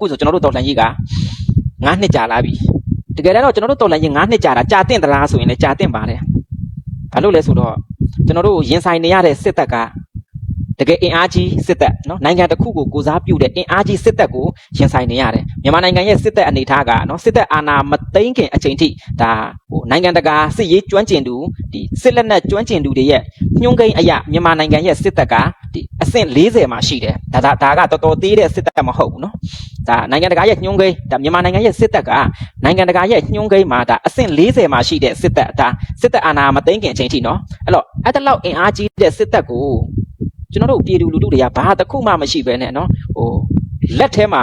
အခုဆိုကျွန်တော်တို့တော်လှန်ရေးက9နှစ်ကြာလာပြီတကယ်တော့ကျွန်တော်တို့တော်လှန်ရေး9နှစ်ကြာတာကြာတင့်သလားဆိုရင်လည်းကြာတင့်ပါတယ်ဘာလို့လဲဆိုတော့ကျွန်တော်တို့ရင်ဆိုင်နေရတဲ့စစ်တပ်က တကယ်အင်အားကြီးစစ်တပ်နော်နိုင်ငံတစ်ခုကိုကိုစားပြုတဲ့အင်အားကြီးစစ်တပ်ကိုရင်ဆိုင်နေရတယ်မြန်မာနိုင်ငံရဲ့စစ်တပ်အနေထားကနော်စစ်တပ်အာဏာမသိမ်းခင်အချိန်ထိဒါဟိုနိုင်ငံတကာစစ်ရေးကျွမ်းကျင်သူဒီစစ်လက်နက်ကျွမ်းကျင်သူတွေရဲ့ညှိုးကိန်းအရာမြန်မာနိုင်ငံရဲ့စစ်တပ်ကဒီအဆင့်40မှာရှိတယ်ဒါဒါဒါကတော်တော်သေးတဲ့စစ်တပ်မဟုတ်ဘူးနော်ဒါနိုင်ငံတကာရဲ့ညှိုးကိန်းဒါမြန်မာနိုင်ငံရဲ့စစ်တပ်ကနိုင်ငံတကာရဲ့ညှိုးကိန်းမှာဒါအဆင့်40မှာရှိတဲ့စစ်တပ်ဒါစစ်တပ်အာဏာမသိမ်းခင်အချိန်ထိနော်အဲ့တော့အဲ့တလောက်အင်အားကြီးတဲ့စစ်တပ်ကို ကျွန်တော်တို့ပြည်သူလူထုတွေကဘာတစ်ခုမှမရှိပဲနဲ့နော်ဟိုလက်ထဲမှာ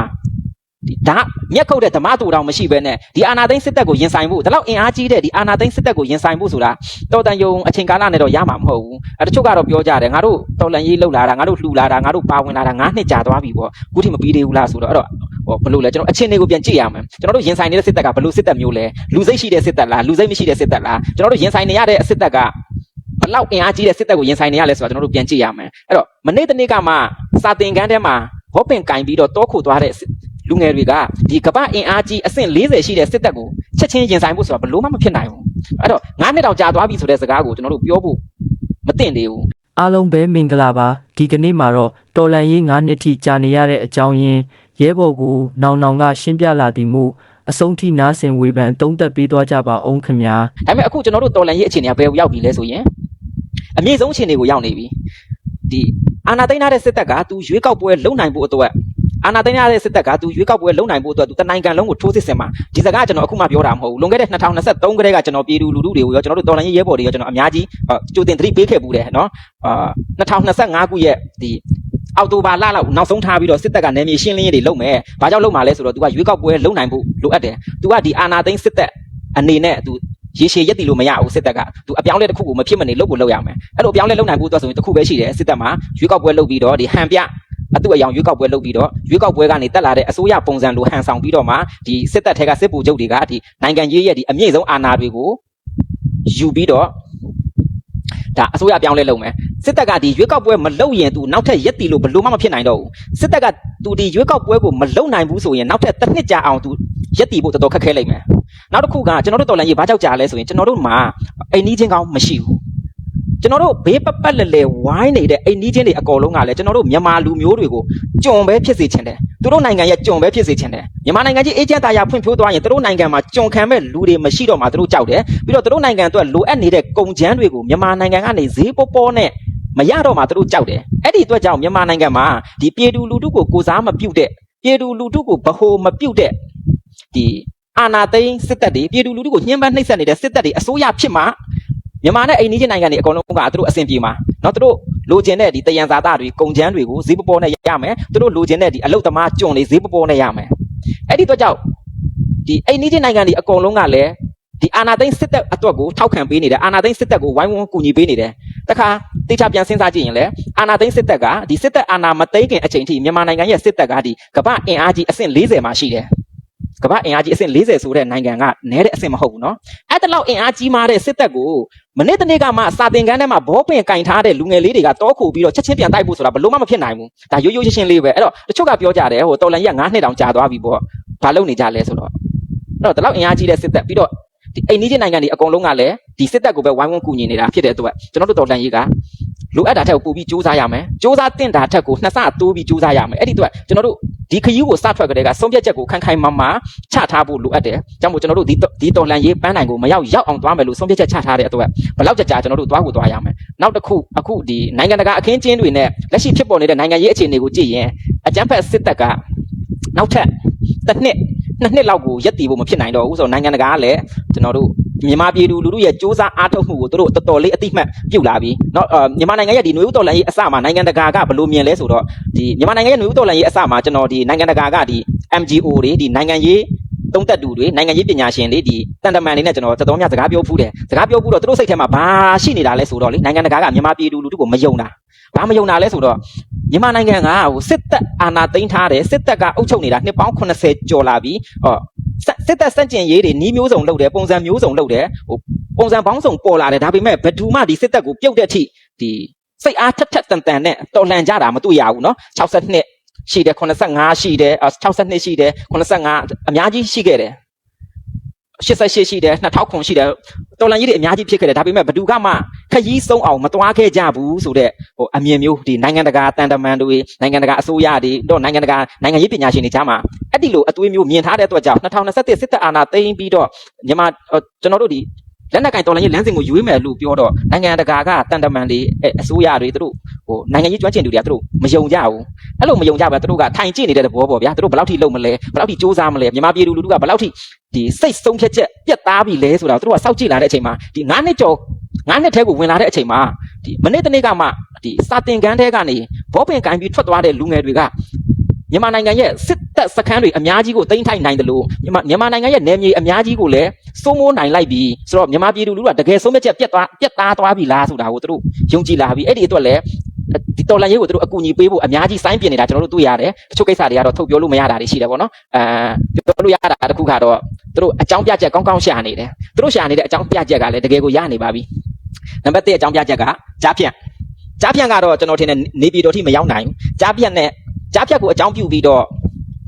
ဒီဒါမျက်ခုတ်တဲ့ဓမ္မတူတောင်မရှိပဲနဲ့ဒီအာဏာသိမ်းစစ်တပ်ကိုရင်ဆိုင်ဖို့ဒါလောက်အင်အားကြီးတဲ့ဒီအာဏာသိမ်းစစ်တပ်ကိုရင်ဆိုင်ဖို့ဆိုတာတော်တန်ယုံအချိန်ကာလနဲ့တော့ရမှာမဟုတ်ဘူးအဲတချို့ကတော့ပြောကြတယ်ငါတို့တော်လန်ရေးလှုပ်လာတာငါတို့လှူလာတာငါတို့ပါဝင်လာတာ9နှစ်ကြာသွားပြီပေါ့အခုထိမပြီးသေးဘူးလားဆိုတော့အဲ့တော့ဟောဘယ်လိုလဲကျွန်တော်အချင်းတွေကိုပြန်ကြည့်ရမယ်ကျွန်တော်တို့ရင်ဆိုင်နေတဲ့စစ်တပ်ကဘယ်လိုစစ်တပ်မျိုးလဲလူစိတ်ရှိတဲ့စစ်တပ်လားလူစိတ်မရှိတဲ့စစ်တပ်လားကျွန်တော်တို့ရင်ဆိုင်နေရတဲ့စစ်တပ်ကဘယ် လောက်အင်အားကြီးတဲ့စစ်တပ်ကိုရင်ဆိုင်နေရလဲဆိုတာကျွန်တော်တို့ပြန်ကြည့်ရမယ်အဲ့တော့မနေ့တနေ့ကမှစာတင်ကန်းထဲမှာဘောပင်ကင်ပြီးတော့တောခုသွားတဲ့လူငယ်တွေကဒီကပ္ပအင်အားကြီးအဆင့်40ရှိတဲ့စစ်တပ်ကိုချက်ချင်းရင်ဆိုင်ဖို့ဆိုတာဘယ်လို့မှမဖြစ်နိုင်ဘူးအဲ့တော့9နှစ်တောင်ကြာသွားပြီဆိုတဲ့စကားကိုကျွန်တော်တို့ပြောဖို့မသင့်သေးဘူးအားလုံးပဲမင်္ဂလာပါဒီကနေ့မှာတော့တော်လန်ရေး9နှစ်ထိကြာနေရတဲ့အကြောင်းရင်းရဲဘော်ကိုနောင်နောင်ကရှင်းပြလာသည်မို့အဆုံးထိနားဆင်ဝေဖန်တုံးသက်ပေးသွားကြပါအောင်ခင်ဗျာဒါပေမဲ့အခုကျွန်တော်တို့တော်လန်ရေးအခြေအနေကဘယ်ကိုရောက်ပြီလဲဆိုရင် အမြင့်ဆုံးအခြေအနေကိုရောက်နေပြီဒီအာနာသိန်းထားတဲ့စစ်တပ်ကသူရွေးကောက်ပွဲလုံနိုင်ဖို့အတွက်အာနာသိန်းထားတဲ့စစ်တပ်ကသူရွေးကောက်ပွဲလုံနိုင်ဖို့အတွက်သူတနိုင်ငံလုံးကိုထိုးစစ်ဆင်မှာဒီစကားကျွန်တော်အခုမှပြောတာမဟုတ်ဘူးလွန်ခဲ့တဲ့2023ကတည်းကကျွန်တော်ပြည်သူလူထုတွေကိုရောကျွန်တော်တို့တော်လန်ရေးရဲဘော်တွေရောကျွန်တော်အများကြီးကြိုတင်သတိပေးခဲ့ပူတယ်နော်အာ2025ခုရဲ့ဒီအောက်တိုဘာလလောက်နောက်ဆုံးထားပြီးတော့စစ်တပ်ကနေမြေရှင်းလင်းရေးတွေလုပ်မယ်။ဘာကြောင့်လုပ်မှာလဲဆိုတော့ तू ကရွေးကောက်ပွဲလုံနိုင်ဖို့လိုအပ်တယ်။ तू ကဒီအာနာသိန်းစစ်တပ်အနေနဲ့ तू ရေရှည်ရက်တည်လို့မရဘူးစစ်တပ်ကသူအပြောင်းလဲတစ်ခုကိုမဖြစ်မနေလုပ်ကိုလုပ်ရမယ်အဲ့လိုအပြောင်းလဲလုပ်နိုင်ဖို့အတွက်ဆိုရင်တစ်ခုပဲရှိတယ်စစ်တပ်မှာရွေးကောက်ပွဲလုပ်ပြီးတော့ဒီဟန်ပြအတူအယောင်ရွေးကောက်ပွဲလုပ်ပြီးတော့ရွေးကောက်ပွဲကနေတက်လာတဲ့အစိုးရပုံစံလိုဟန်ဆောင်ပြီးတော့မှဒီစစ်တပ်ထဲကစစ်ဗိုလ်ချုပ်တွေကဒီနိုင်ငံရေးရဲ့ဒီအမြင့်ဆုံးအာဏာတွေကိုယူပြီးတော့ဒါအစိုးရပြောင်းလဲလုပ်မယ်စစ်တပ်ကဒီရွေးကောက်ပွဲမလုပ်ရင်သူနောက်ထပ်ရက်တည်လို့ဘလို့မှမဖြစ်နိုင်တော့ဘူးစစ်တပ်ကသူဒီရွေးကောက်ပွဲကိုမလုပ်နိုင်ဘူးဆိုရင်နောက်ထပ်တစ်နှစ်ကြာအောင်သူရက်တည်ဖို့တော်တော်ခက်ခဲလိမ့်မယ် နောက်တစ်ခုကကျွန်တော်တို့တော်လန်ရေးဘာကြောက်ကြလဲဆိုရင်ကျွန်တော်တို့မှာအိမ်နီးချင်းကောင်းမရှိဘူးကျွန်တော်တို့ဘေးပပတ်လဲလဲဝိုင်းနေတဲ့အိမ်နီးချင်းတွေအကုန်လုံးကလည်းကျွန်တော်တို့မြန်မာလူမျိုးတွေကိုကြုံပဲဖြစ်စေချင်တယ်သူတို့နိုင်ငံရဲ့ကြုံပဲဖြစ်စေချင်တယ်မြန်မာနိုင်ငံကြီးအေဂျင့်တာယာဖွံ့ဖြိုးသွားရင်သူတို့နိုင်ငံမှာကြုံခံမဲ့လူတွေမရှိတော့မှသူတို့ကြောက်တယ်ပြီးတော့သူတို့နိုင်ငံအတွက်လိုအပ်နေတဲ့ကုန်ကျန်းတွေကိုမြန်မာနိုင်ငံကနေဈေးပေါပေါနဲ့မရတော့မှသူတို့ကြောက်တယ်အဲ့ဒီအတွက်ကြောင့်မြန်မာနိုင်ငံမှာဒီပြည်သူလူထုကိုကိုစားမပြုတ်တဲ့ပြည်သူလူထုကိုဗဟိုမပြုတ်တဲ့ဒီ အာနာသိန်းစစ်တပ်တွေပြည်သူလူထုကိုညှဉ်းပန်းနှိပ်စက်နေတဲ့စစ်တပ်တွေအစိုးရဖြစ်မှာမြန်မာနဲ့အိမ်နီးချင်းနိုင်ငံတွေအကုန်လုံးကသူတို့အဆင်ပြေမှာเนาะသူတို့လိုချင်တဲ့ဒီတယံဇာတတွေကုန်ကျန်းတွေကိုဈေးပပေါ်နဲ့ရမယ်သူတို့လိုချင်တဲ့ဒီအလုတ်သမားကျွန်တွေဈေးပပေါ်နဲ့ရမယ်အဲ့ဒီတော့ကြောင့်ဒီအိမ်နီးချင်းနိုင်ငံတွေအကုန်လုံးကလည်းဒီအာနာသိန်းစစ်တပ်အတွက်ကိုထောက်ခံပေးနေတယ်အာနာသိန်းစစ်တပ်ကိုဝိုင်းဝန်းကူညီပေးနေတယ်တခါတေချာပြန်စဉ်းစားကြည့်ရင်လေအာနာသိန်းစစ်တပ်ကဒီစစ်တပ်အာနာမသိမ်းခင်အချိန်ထိမြန်မာနိုင်ငံရဲ့စစ်တပ်ကဒီကမ္ဘာအင်အားကြီးအဆင့်40မှာရှိတယ် ကမ္ဘာအင်အားကြီးအဆင့်40ဆိုတဲ့နိုင်ငံကနဲတဲ့အဆင့်မဟုတ်ဘူးနော်အဲ့တလောက်အင်အားကြီးမားတဲ့စစ်တပ်ကိုမနေ့တနေ့ကမှစာသင်ခန်းထဲမှာဘောပင်ကင်ထားတဲ့လူငယ်လေးတွေကတောခိုပြီးတော့ချက်ချင်းပြန်တိုက်ဖို့ဆိုတာဘလို့မှမဖြစ်နိုင်ဘူးဒါရိုးရိုးရှင်းရှင်းလေးပဲအဲ့တော့တချို့ကပြောကြတယ်ဟိုတော်လန်ကြီးက9နှစ်တောင်ကြာသွားပြီပေါ့ဘာလုပ်နေကြလဲဆိုတော့အဲ့တော့တလောက်အင်အားကြီးတဲ့စစ်တပ်ပြီးတော့ဒီအိန္ဒိယနိုင်ငံတွေအကုန်လုံးကလည်းဒီစစ်တပ်ကိုပဲဝိုင်းဝန်းကူညီနေတာဖြစ်တဲ့အတွက်ကျွန်တော်တို့တော်လန်ကြီးက လိုအပ်တာထက်ကိုပိုပြီးစူးစမ်းရမယ်စူးစမ်းတင်တာထက်ကိုနှစ်ဆတိုးပြီးစူးစမ်းရမယ်အဲ့ဒီအတွက်ကျွန်တော်တို့ဒီခရီးကိုစထွက်ကြတဲ့ကဆုံးဖြတ်ချက်ကိုခိုင်ခိုင်မာမာချထားဖို့လိုအပ်တယ်။ကြောင့်မို့ကျွန်တော်တို့ဒီဒီတော်လန်ရေးပန်းနိုင်ကိုမရောက်ရောက်အောင်သွားမယ်လို့ဆုံးဖြတ်ချက်ချထားတဲ့အတွက်ဘယ်လောက်ကြာကြာကျွန်တော်တို့သွားကိုသွားရမယ်။နောက်တစ်ခုအခုဒီနိုင်ငံတကာအခင်းကျင်းတွေနဲ့လက်ရှိဖြစ်ပေါ်နေတဲ့နိုင်ငံရေးအခြေအနေကိုကြည့်ရင်အကြမ်းဖက်စစ်တပ်ကနောက်ထပ်တစ်နှစ် နှစ်နှစ်လောက်ကိုရက်တည်ဖို့မဖြစ်နိုင်တော့ဘူးဆိုတော့နိုင်ငံတကာကလည်းကျွန်တော်တို့မြန်မာပြည်သူလူထုရဲ့စ조사အားထုတ်မှုကိုသူတို့တော်တော်လေးအတိမတ်ပြုတ်လာပြီเนาะမြန်မာနိုင်ငံရဲ့ဒီຫນွေဥတော်လန်ရေးအစမှာနိုင်ငံတကာကဘယ်လိုမြင်လဲဆိုတော့ဒီမြန်မာနိုင်ငံရဲ့ຫນွေဥတော်လန်ရေးအစမှာကျွန်တော်ဒီနိုင်ငံတကာကဒီ MGO တွေဒီနိုင်ငံရေးသုံးသက်သူတွေနိုင်ငံရေးပညာရှင်တွေဒီတန်တမန်တွေနဲ့ကျွန်တော်တော်တော်များစကားပြောဖူးတယ်စကားပြောဖူးတော့သူတို့စိတ်ထဲမှာဘာရှိနေတာလဲဆိုတော့လေနိုင်ငံတကာကမြန်မာပြည်သူလူထုကိုမယုံတာဘာမယုံတာလဲဆိုတော့ မြန်မာနိုင်ငံကဟိုစစ်တပ်အာဏာသိမ်းထားတယ်စစ်တပ်ကအုပ်ချုပ်နေတာနှစ်ပေါင်း80ကျော်လာပြီဟောစစ်တပ်စန့်ကျင်ရေးတွေနှီးမျိုးစုံလုပ်တယ်ပုံစံမျိုးစုံလုပ်တယ်ဟိုပုံစံပေါင်းစုံပေါ်လာတယ်ဒါပေမဲ့ဘယ်သူမှဒီစစ်တပ်ကိုပြုတ်တဲ့အထိဒီစိတ်အားထက်ထက်တန်တန်နဲ့တော်လှန်ကြတာမတွေ့ရဘူးเนาะ62 ရှိတယ်85ရှိတယ်အာ62ရှိတယ်85အများကြီးရှိခဲ့တယ် 88ရှိတယ်2000ရှိတယ်တော်လန်ကြီးတွေအများကြီးဖြစ်ခဲ့တယ်ဒါပေမဲ့ဘယ်သူကမှခရီးဆုံးအောင်မတွားခဲ့ကြဘူးဆိုတော့ဟိုအမြင်မျိုးဒီနိုင်ငံတကာတန်တမန်တွေနိုင်ငံတကာအစိုးရတွေတော့နိုင်ငံတကာနိုင်ငံရေးပညာရှင်တွေကြားမှာအဲ့ဒီလိုအသွေးမျိုးမြင်ထားတဲ့အတွက်ကြောင့်2021စစ်တပ်အာဏာသိမ်းပြီးတော့မြန်မာကျွန်တော်တို့ဒီ လက်နက်ကင်တော်လိုင်းရေးလမ်းစဉ်ကိုရွေးမယ်လို့ပြောတော့နိုင်ငံတကာကတန်တမန်တွေအစိုးရတွေသူတို့ဟိုနိုင်ငံရေးကျွမ်းကျင်သူတွေကသူတို့မယုံကြဘူးအဲ့လိုမယုံကြဘူးသူတို့ကထိုင်ကြည့်နေတဲ့ဘောပေါ့ဗျာသူတို့ဘယ်လောက်ထိလုံမလဲဘယ်လောက်ထိစူးစမ်းမလဲမြန်မာပြည်သူလူထုကဘယ်လောက်ထိဒီစိတ်ဆုံးဖြတ်ချက်ပြတ်သားပြီလဲဆိုတာသူတို့ကစောင့်ကြည့်လာတဲ့အချိန်မှာဒီ9နှစ်ကျော်9နှစ်ထဲကိုဝင်လာတဲ့အချိန်မှာဒီမနေ့တနေ့ကမှဒီစာတင်ကန်းထဲကနေဘောပင်ကင်ပြီးထွက်သွားတဲ့လူငယ်တွေက မြန်မာနိုင်ငံရဲ့စစ်တပ်စခန်းတွေအများကြီးကိုတင်ထိုက်နိုင်တယ်လို့မြန်မာမြန်မာနိုင်ငံရဲ့နယ်မြေအများကြီးကိုလည်းစိုးမိုးနိုင်လိုက်ပြီဆိုတော့မြန်မာပြည်သူလူထုကတကယ်ဆုံးဖြတ်ချက်ပြတ်သွားပြတ်သားသွားပြီလားဆိုတာကိုသူတို့ယုံကြည်လာပြီအဲ့ဒီအတွက်လည်းဒီတော်လန်ရေးကိုသူတို့အကူအညီပေးဖို့အများကြီးစိုင်းပြင်နေတာကျွန်တော်တို့တွေ့ရတယ်တချို့ကိစ္စတွေကတော့ထုတ်ပြောလို့မရတာတွေရှိတယ်ပေါ့နော်အဲပြောလို့ရတာတစ်ခုကတော့သူတို့အကြောင်းပြချက်ကောင်းကောင်းရှာနေတယ်သူတို့ရှာနေတဲ့အကြောင်းပြချက်ကလည်းတကယ်ကိုရနေပါပြီနံပါတ်1အကြောင်းပြချက်ကကြားဖြန့်ကြားဖြန့်ကတော့ကျွန်တော်ထင်တယ်နေပြည်တော်ထိမရောက်နိုင်ဘူးကြားဖြန့်နဲ့ ကြားဖြတ်ကိုအကြောင်းပြုပြီးတော့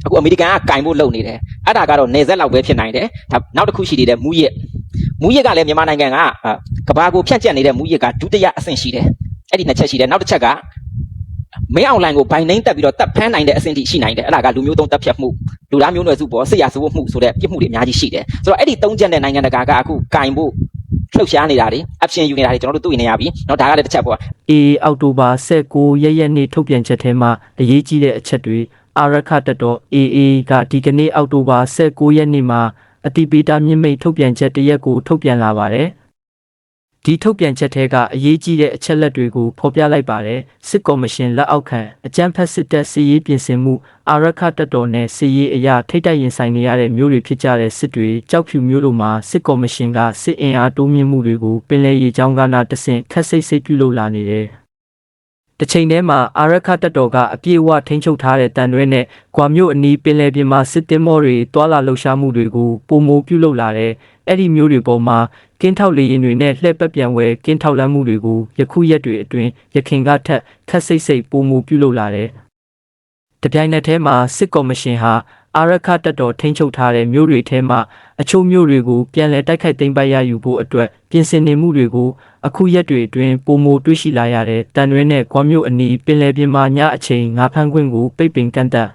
အခုအမေရိကန်ကကင်ဖို့လုပ်နေတယ်အဲ့ဒါကတော့နေဆက်လောက်ပဲဖြစ်နိုင်တယ်ဒါနောက်တစ်ခုရှိသေးတယ်မူရစ်မူရစ်ကလည်းမြန်မာနိုင်ငံကကဘာကိုဖြန့်ကျက်နေတဲ့မူရစ်ကဒုတိယအဆင့်ရှိတယ်အဲ့ဒီနှစ်ချက်ရှိတယ်နောက်တစ်ချက်ကမင်းအွန်လိုင်းကိုဘိုင်နှိမ့်တက်ပြီးတော့တပ်ဖမ်းနိုင်တဲ့အဆင့်ထိရှိနိုင်တယ်အဲ့ဒါကလူမျိုးတုံးတပ်ဖြတ်မှုလူသားမျိုးနွယ်စုပေါ်ဆရာစုမှုဆိုတဲ့ပြစ်မှုတွေအများကြီးရှိတယ်ဆိုတော့အဲ့ဒီသုံးချက်နဲ့နိုင်ငံတကာကအခုကင်ဖို့ လှုပ်ရှားနေတာတွေ option ယူနေတာတွေကျွန်တော်တို့တွေ့နေရပြီเนาะဒါကလည်းတစ်ချက်ပေါ့ အေအောက်တိုဘာ16ရက်ရက်နေ့ထုတ်ပြန်ချက်ထဲမှာအရေးကြီးတဲ့အချက်တွေအာရခတတော် AA ကဒီကနေ့အောက်တိုဘာ16ရက်နေ့မှာအတိပေးတာမြင့်မိတ်ထုတ်ပြန်ချက်တစ်ရက်ကိုထုတ်ပြန်လာပါတယ် ဒီထုတ်ပြန်ချက်ထဲကအရေးကြီးတဲ့အချက်လက်တွေကိုဖော်ပြလိုက်ပါတယ်စစ်ကော်မရှင်လက်အောက်ခံအကြမ်းဖက်စစ်တပ်စီရေးပြင်ဆင်မှုအာရခတတော်နဲ့စီရေးအရာထိတ်တိုက်ရင်ဆိုင်နေရတဲ့မျိုးတွေဖြစ်ကြတဲ့စစ်တွေကြောက်ဖြူမျိုးတို့မှာစစ်ကော်မရှင်ကစစ်အင်အားတိုးမြင့်မှုတွေကိုပင်လယ်ရေကြောင်းကနာတဆင့်ခက်စိတ်စိတ်ပြုလုပ်လာနေတယ် တစ်ချိန်တည်းမှာအာရခတပ်တော်ကအပြည့်အဝထိန်းချုပ်ထားတဲ့တန်ရွဲနဲ့ကွာမြို့အနီးပင်လယ်ပြင်မှာစစ်တင်မော်တွေတွာလာလှုပ်ရှားမှုတွေကိုပုံမိုပြုလုပ်လာတဲ့အဲ့ဒီမျိုးတွေပေါ်မှာကင်းထောက်လေရင်တွေနဲ့လှည့်ပတ်ပြန်ဝဲကင်းထောက်လမ်းမှုတွေကိုယခုရက်တွေအတွင်းရခင်ကထက်ခက်စိတ်စိတ်ပုံမိုပြုလုပ်လာတဲ့တပြိုင်နက်တည်းမှာစစ်ကော်မရှင်ဟာ အာရခတပ်တော်ထိန်းချုပ်ထားတဲ့မြို့တွေထဲမှာအချို့မြို့တွေကိုပြန်လည်တိုက်ခိုက်သိမ်းပိုက်ရယူဖို့အတွက်ပြင်ဆင်နေမှုတွေကိုအခုရက်တွေအတွင်းပုံမိုတွေ့ရှိလာရတဲ့တန်ရွဲနဲ့ကွာမြို့အနီးပင်လယ်ပြင်မှာညအချိန်ငါးဖမ်းခွင့်ကိုပိတ်ပင်ကန့်သတ်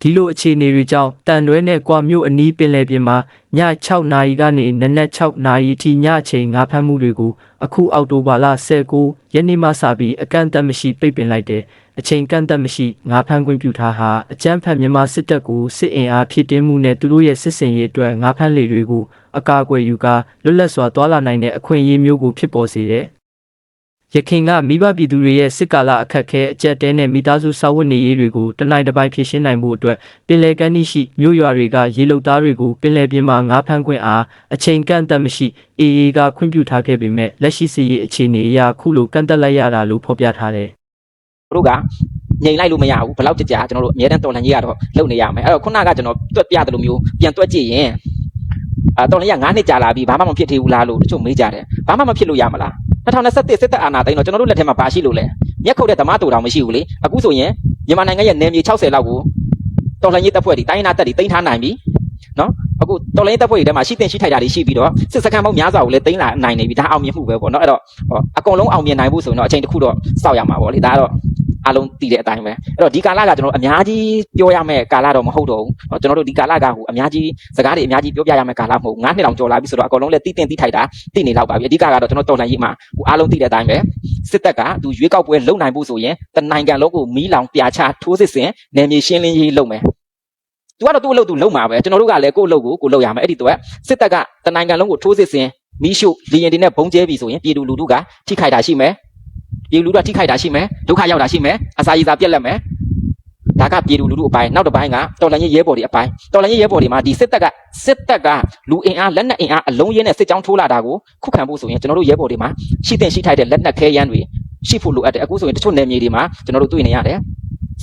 ဒီလိုအခြေအနေတွေကြောင့်တန်ရွဲနဲ့ကွာမြို့အနီးပင်လယ်ပြင်မှာည6နာရီကနေနနက်6နာရီထိညအချိန်ငါးဖမ်းမှုတွေကိုအခုအောက်တိုဘာလ19ရက်နေ့မှစပြီးအကန့်အသတ်မရှိပိတ်ပင်လိုက်တယ် အချိန်ကန့်သတ်မရှိငါးဖမ်းခွင့်ပြုထားဟာအကြမ်းဖက်မြန်မာစစ်တပ်ကိုစစ်အင်အားဖြစ်တင်းမှုနဲ့သူတို့ရဲ့စစ်စင်ရေးအတွက်ငါးဖမ်းလေတွေကိုအကာအကွယ်ယူကာလွတ်လပ်စွာတွာလာနိုင်တဲ့အခွင့်အရေးမျိုးကိုဖြစ်ပေါ်စေတယ်။ရခိုင်ကမိဘပြည်သူတွေရဲ့စစ်ကာလအခက်အခဲအကြက်တဲနဲ့မိသားစုစာဝတ်နေရေးတွေကိုတနိုင်တစ်ပိုင်းဖြည့်ရှင်းနိုင်မှုအတွက်ပင်လယ်ကမ်းနည်းရှိမြို့ရွာတွေကရေလုံသားတွေကိုပင်လယ်ပြင်မှာငါးဖမ်းခွင့်အားအချိန်ကန့်အသတ်မရှိအေအေကခွင့်ပြုထားခဲ့ပေမဲ့လက်ရှိစီရေးအခြေအနေအရခုလိုကန့်သက်လိုက်ရတာလို့ဖော်ပြထားတယ် တို့ကငြိမ်လိုက်လို့မရဘူးဘယ်လောက်ကြကြကျွန်တော်တို့အများတန်းတော်လှန်ကြီးကတော့လုပ်နေရမယ်အဲ့တော့ခုနကကျွန်တော်တွက်ပြတယ်လို့မျိုးပြန်တွက်ကြည့်ရင်အာတော်လှန်ကြီးက9နှစ်ကြာလာပြီဘာမှမဖြစ်သေးဘူးလားလို့တချို့မေးကြတယ်ဘာမှမဖြစ်လို့ရမလား2021စစ်တပ်အာဏာသိမ်းတော့ကျွန်တော်တို့လက်ထက်မှာဘာရှိလို့လဲမျက်ခုတ်တဲ့ဓမ္မတူတောင်မရှိဘူးလေအခုဆိုရင်မြန်မာနိုင်ငံရဲ့နယ်မြေ60လောက်ကိုတော်လှန်ရေးတပ်ဖွဲ့တွေတိုင်းနာတပ်တွေတင်ထားနိုင်ပြီ နော်အခုတော်လိုင်းတပ်ဖွဲ့တွေထဲမှာရှိတင်ရှိထိုက်တာတွေရှိပြီးတော့စစ်စခန်းပေါင်းများစွာကိုလည်းတင်လာနိုင်နေပြီဒါအောင်မြင်မှုပဲပေါ့နော်အဲ့တော့အကုန်လုံးအောင်မြင်နိုင်ဖို့ဆိုရင်တော့အချိန်တစ်ခုတော့စောက်ရမှာပေါ့လေဒါကတော့အားလုံးသိတဲ့အတိုင်းပဲအဲ့တော့ဒီကာလကကျွန်တော်အများကြီးပြောရမယ့်ကာလတော့မဟုတ်တော့ဘူးเนาะကျွန်တော်တို့ဒီကာလကဟိုအများကြီးစကားတွေအများကြီးပြောပြရမယ့်ကာလမဟုတ်ဘူး9နှစ်တောင်ကျော်လာပြီဆိုတော့အကုန်လုံးလည်းသိတင်သိထိုက်တာသိနေတော့ပါပြီအဓိကကတော့ကျွန်တော်တော်လှန်ရေးမှာဟိုအားလုံးသိတဲ့အတိုင်းပဲစစ်တပ်ကသူရွေးကောက်ပွဲလုပ်နိုင်ဖို့ဆိုရင်တနိုင်ငံလုံးကိုမီးလောင်ပြာချထိုးစစ်ဆင်နယ်မြေရှင်းလင်းရေးလုပ်မယ် သူကတော့သူ့အလုပ်သူလုပ်မှာပဲကျွန်တော်တို့ကလည်းကိုယ့်အလုပ်ကိုကိုယ်လုပ်ရမယ်အဲ့ဒီတော့စစ်တပ်ကတနိုင်ငံလုံးကိုထိုးစစ်ဆင်မီးရှို့လေရင်တွေနဲ့ဘုံကျဲပြီဆိုရင်ပြည်သူလူထုကထိခိုက်တာရှိမယ်ပြည်လူထုကထိခိုက်တာရှိမယ်ဒုက္ခရောက်တာရှိမယ်အစာရည်စာပြက်လက်မယ်ဒါကပြည်သူလူထုအပိုင်းနောက်တစ်ပိုင်းကတော်လှန်ရေးရဲဘော်တွေအပိုင်းတော်လှန်ရေးရဲဘော်တွေမှာဒီစစ်တပ်ကစစ်တပ်ကလူအင်အားလက်နက်အင်အားအလုံးရင်းနဲ့စစ်ကြောင်းထိုးလာတာကိုခုခံဖို့ဆိုရင်ကျွန်တော်တို့ရဲဘော်တွေမှာရှိတဲ့ရှိထိုက်တဲ့လက်နက်ခဲယမ်းတွေရှိဖို့လိုအပ်တယ်အခုဆိုရင်တချို့နယ်မြေတွေမှာကျွန်တော်တို့တွေ့နေရတယ်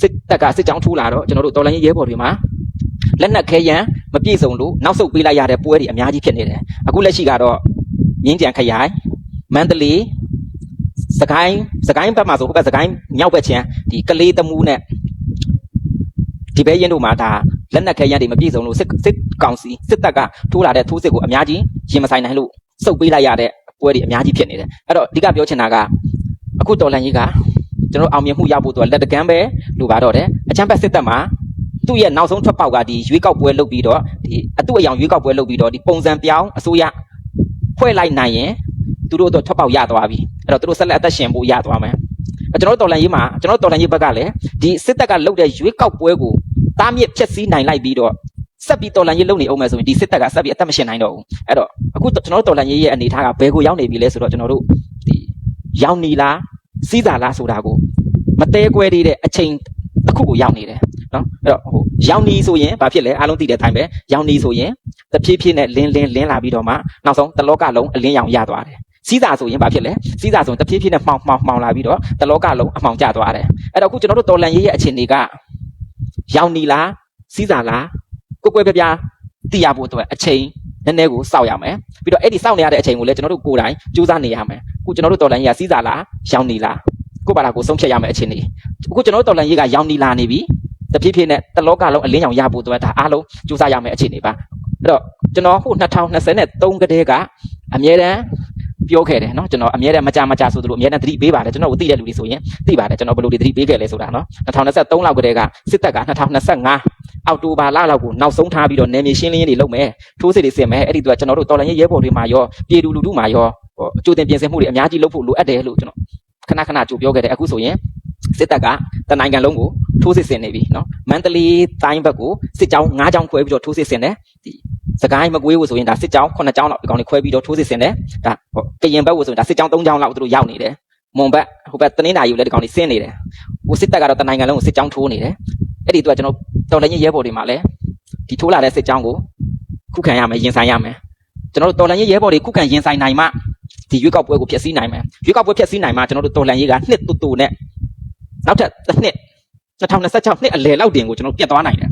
စစ်တပ်ကစစ်ကြောင်းထိုးလာတော့ကျွန်တော်တို့တော်လှန်ရေးရဲဘော်တွေမှာ လက်နက်ခဲယမ်းမပြည့်စုံလို့နောက်ဆုတ်ပေးလိုက်ရတဲ့ပွဲတွေအများကြီးဖြစ်နေတယ်အခုလက်ရှိကတော့မြင်းကြံခရိုင်မန္တလေးစကိုင်းစကိုင်းဘက်မှာဆိုဟိုဘက်စကိုင်းမြောက်ဘက်ချင်းဒီကလေးတမူးနဲ့ဒီဘဲရင်တို့မှာဒါလက်နက်ခဲရန်တွေမပြည့်စုံလို့စစ်စစ်ကောင်စီစစ်တပ်ကထိုးလာတဲ့ထိုးစစ်ကိုအများကြီးရင်မဆိုင်နိုင်လို့စုပ်ပေးလိုက်ရတဲ့ပွဲတွေအများကြီးဖြစ်နေတယ်အဲ့တော့အဓိကပြောချင်တာကအခုတော်လန်ကြီးကကျွန်တော်အောင်မြင်မှုရဖို့အတွက်လက်တကမ်းပဲလိုပါတော့တယ်အချမ်းဘက်စစ်တပ်မှာ သူ့ရဲ့နောက်ဆုံးထွက်ပေါက်ကဒီရွေးကောက်ပွဲလုပ်ပြီးတော့ဒီအတူအယောင်ရွေးကောက်ပွဲလုပ်ပြီးတော့ဒီပုံစံပြောင်းအစိုးရဖွဲ့လိုက်နိုင်ရင်သူတို့တော့ထွက်ပေါက်ရသွားပြီအဲ့တော့သူတို့ဆက်လက်အသက်ရှင်ဖို့ရသွားမယ်အဲ့ကျွန်တော်တို့တော်လန်ကြီးမှာကျွန်တော်တို့တော်လန်ကြီးဘက်ကလည်းဒီစစ်တပ်ကလုပ်တဲ့ရွေးကောက်ပွဲကိုတားမြစ်ဖျက်ဆီးနိုင်လိုက်ပြီးတော့ဆက်ပြီးတော်လန်ကြီးလုပ်နေအောင်မယ်ဆိုရင်ဒီစစ်တပ်ကဆက်ပြီးအသက်မရှင်နိုင်တော့ဘူးအဲ့တော့အခုကျွန်တော်တို့တော်လန်ကြီးရဲ့အနေအထားကဘယ်ကိုရောက်နေပြီလဲဆိုတော့ကျွန်တော်တို့ဒီရောက်နေလားစီးစာလားဆိုတာကိုမတဲကွဲသေးတဲ့အချိန်တစ်ခုကိုရောက်နေတယ် နော်အဲ့တော့ဟိုရောက်နေဆိုရင်ဘာဖြစ်လဲအားလုံးသိတဲ့အတိုင်းပဲရောက်နေဆိုရင်တဖြည်းဖြည်းနဲ့လင်းလင်းလင်းလာပြီးတော့မှနောက်ဆုံးတလောကလုံးအလင်းရောင်ရသွားတယ်စီးစာဆိုရင်ဘာဖြစ်လဲစီးစာဆိုရင်တဖြည်းဖြည်းနဲ့မှောင်မှောင်မှောင်လာပြီးတော့တလောကလုံးအမှောင်ကျသွားတယ်အဲ့တော့အခုကျွန်တော်တို့တော်လန်ရေးရဲ့အခြေအနေကရောက်နေလားစီးစာလားကိုယ်ကိုယ်ပြပြသိရဖို့အတွက်အချိန်နည်းနည်းကိုစောင့်ရမယ်ပြီးတော့အဲ့ဒီစောင့်နေရတဲ့အချိန်ကိုလည်းကျွန်တော်တို့ကိုယ်တိုင်စူးစမ်းနေရမယ်အခုကျွန်တော်တို့တော်လန်ရေးကစီးစာလားရောက်နေလားကိုယ်ပါတာကိုဆုံးဖြတ်ရမယ်အခြေအနေအခုကျွန်တော်တို့တော်လန်ရေးကရောက်နေလာနေပြီ တဖြည်းဖြည်းနဲ့တလောကလုံးအလင်းရောင်ရဖို့အတွက်ဒါအားလုံးစူးစမ်းရမယ်အခြေအနေပါအဲ့တော့ကျွန်တော်ဟို2023ကတည်းကအမြဲတမ်းပြောခဲ့တယ်เนาะကျွန်တော်အမြဲတမ်းမကြမကြဆိုသလိုအမြဲတမ်းသတိပေးပါတယ်ကျွန်တော်ကိုသိတဲ့လူတွေဆိုရင်သိပါတယ်ကျွန်တော်ဘယ်လိုတွေသတိပေးခဲ့လဲဆိုတာเนาะ2023လောက်ကတည်းကစစ်တပ်က2025အောက်တိုဘာလလောက်ကိုနောက်ဆုံးထားပြီးတော့နယ်မြေရှင်းလင်းရေးတွေလုပ်မယ်ထိုးစစ်တွေဆင်မယ်အဲ့ဒီတော့ကျွန်တော်တို့တော်လိုင်းရေးရဲဘော်တွေမှာရောပြည်သူလူထုမှာရောဟိုအကျိုးတင်ပြင်ဆင်မှုတွေအများကြီးလုပ်ဖို့လိုအပ်တယ်လို့ကျွန်တော်ခဏခဏကြိုပြောခဲ့တယ်အခုဆိုရင် စစ်တပ်ကတနိုင်ငံလုံးကိုထိုးစစ်ဆင်နေပြီနော်မန္တလေးတိုင်းဘက်ကိုစစ်ကြောင်း၅ကြောင်းခွဲပြီးတော့ထိုးစစ်ဆင်တယ်ဒီစကိုင်းမကွေးကိုဆိုရင်ဒါစစ်ကြောင်း9ကြောင်းလောက်ဒီကောင်တွေခွဲပြီးတော့ထိုးစစ်ဆင်တယ်ဒါကရင်ဘက်ကိုဆိုရင်ဒါစစ်ကြောင်း3ကြောင်းလောက်သူတို့ရောက်နေတယ်မွန်ဘက်ဟိုဘက်တနင်္လာရီကိုလည်းဒီကောင်တွေဆင်းနေတယ်ဟိုစစ်တပ်ကတော့တနိုင်ငံလုံးကိုစစ်ကြောင်းထိုးနေတယ်အဲ့ဒီတော့ကျွန်တော်တော်လိုင်းရဲဘော်တွေမှာလည်းဒီထိုးလာတဲ့စစ်ကြောင်းကိုခုခံရမယ်ရင်ဆိုင်ရမယ်ကျွန်တော်တို့တော်လိုင်းရဲဘော်တွေခုခံရင်ဆိုင်နိုင်မှဒီရွေးကောက်ပွဲကိုဖျက်ဆီးနိုင်မယ်ရွေးကောက်ပွဲဖျက်ဆီးနိုင်မှကျွန်တော်တို့တော်လိုင်းရဲကနှစ်တူတူနဲ့ နောက်ထပ်တစ်နှစ်2026နှစ်အလယ်လောက်တင်ကိုကျွန်တော်ပြတ်သွားနိုင်တယ်